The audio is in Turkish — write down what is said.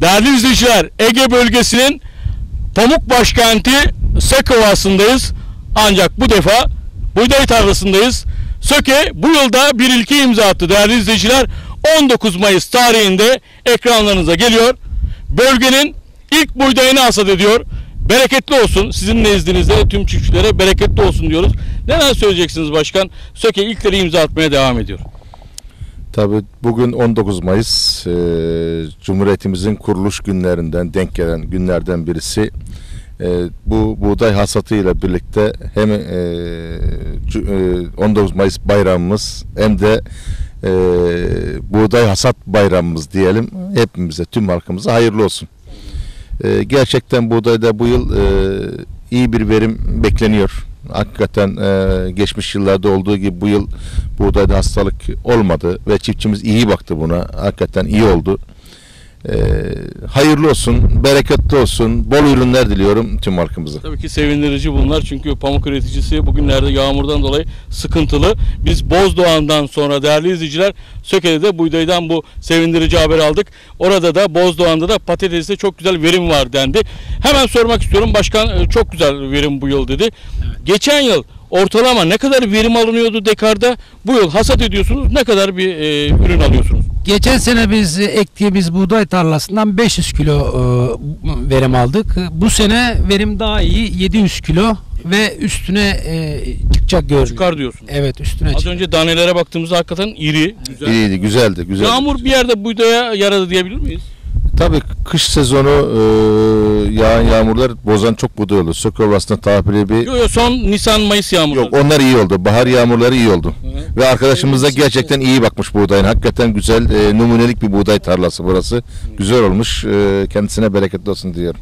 Değerli izleyiciler, Ege bölgesinin pamuk başkenti Söke Ovası'ndayız. Ancak bu defa buğday tarlasındayız. Söke bu yılda bir ilki imza attı değerli izleyiciler. 19 Mayıs tarihinde ekranlarınıza geliyor. Bölgenin ilk buğdayını hasat ediyor. Bereketli olsun. Sizin nezdinizde tüm çiftçilere bereketli olsun diyoruz. Neler söyleyeceksiniz başkan? Söke ilkleri imza atmaya devam ediyor. Tabii bugün 19 Mayıs e, Cumhuriyetimizin kuruluş günlerinden denk gelen günlerden birisi. E, bu buğday hasatıyla birlikte hem e, cu- e, 19 Mayıs bayramımız hem de e, buğday hasat bayramımız diyelim hepimize tüm halkımıza hayırlı olsun. E, gerçekten buğdayda bu yıl e, iyi bir verim bekleniyor. Hakikaten e, geçmiş yıllarda olduğu gibi bu yıl buğdayda hastalık olmadı ve çiftçimiz iyi baktı buna. Hakikaten iyi oldu. E, hayırlı olsun, bereketli olsun, bol ürünler diliyorum tüm halkımıza. Tabii ki sevindirici bunlar çünkü pamuk üreticisi bugünlerde yağmurdan dolayı sıkıntılı. Biz Bozdoğan'dan sonra değerli izleyiciler Söke'de buğdaydan bu sevindirici haber aldık. Orada da Bozdoğan'da da patateste çok güzel verim var dendi. Hemen sormak istiyorum başkan e, çok güzel verim bu yıl dedi. Geçen yıl ortalama ne kadar verim alınıyordu dekarda? Bu yıl hasat ediyorsunuz ne kadar bir e, ürün alıyorsunuz? Geçen sene biz ektiğimiz buğday tarlasından 500 kilo e, verim aldık. Bu sene verim daha iyi 700 kilo ve üstüne e, çıkacak görünüyor. Çıkar diyorsunuz. Evet üstüne Az çıkacak. önce danelere baktığımızda hakikaten iri, güzel. İyiydi, güzeldi, güzeldi. Yağmur bir yerde buğdaya yaradı diyebilir miyiz? Tabii kış sezonu e, yağan yağmurlar bozan çok buğday oldu. Sökü Ovası'nda tahmini bir Yok yok son Nisan Mayıs yağmuru. Yok onlar iyi oldu. Bahar yağmurları iyi oldu. Ve arkadaşımız da gerçekten iyi bakmış buğdayın. Hakikaten güzel, e, numunelik bir buğday tarlası burası. Güzel olmuş. E, kendisine bereketli olsun diyorum.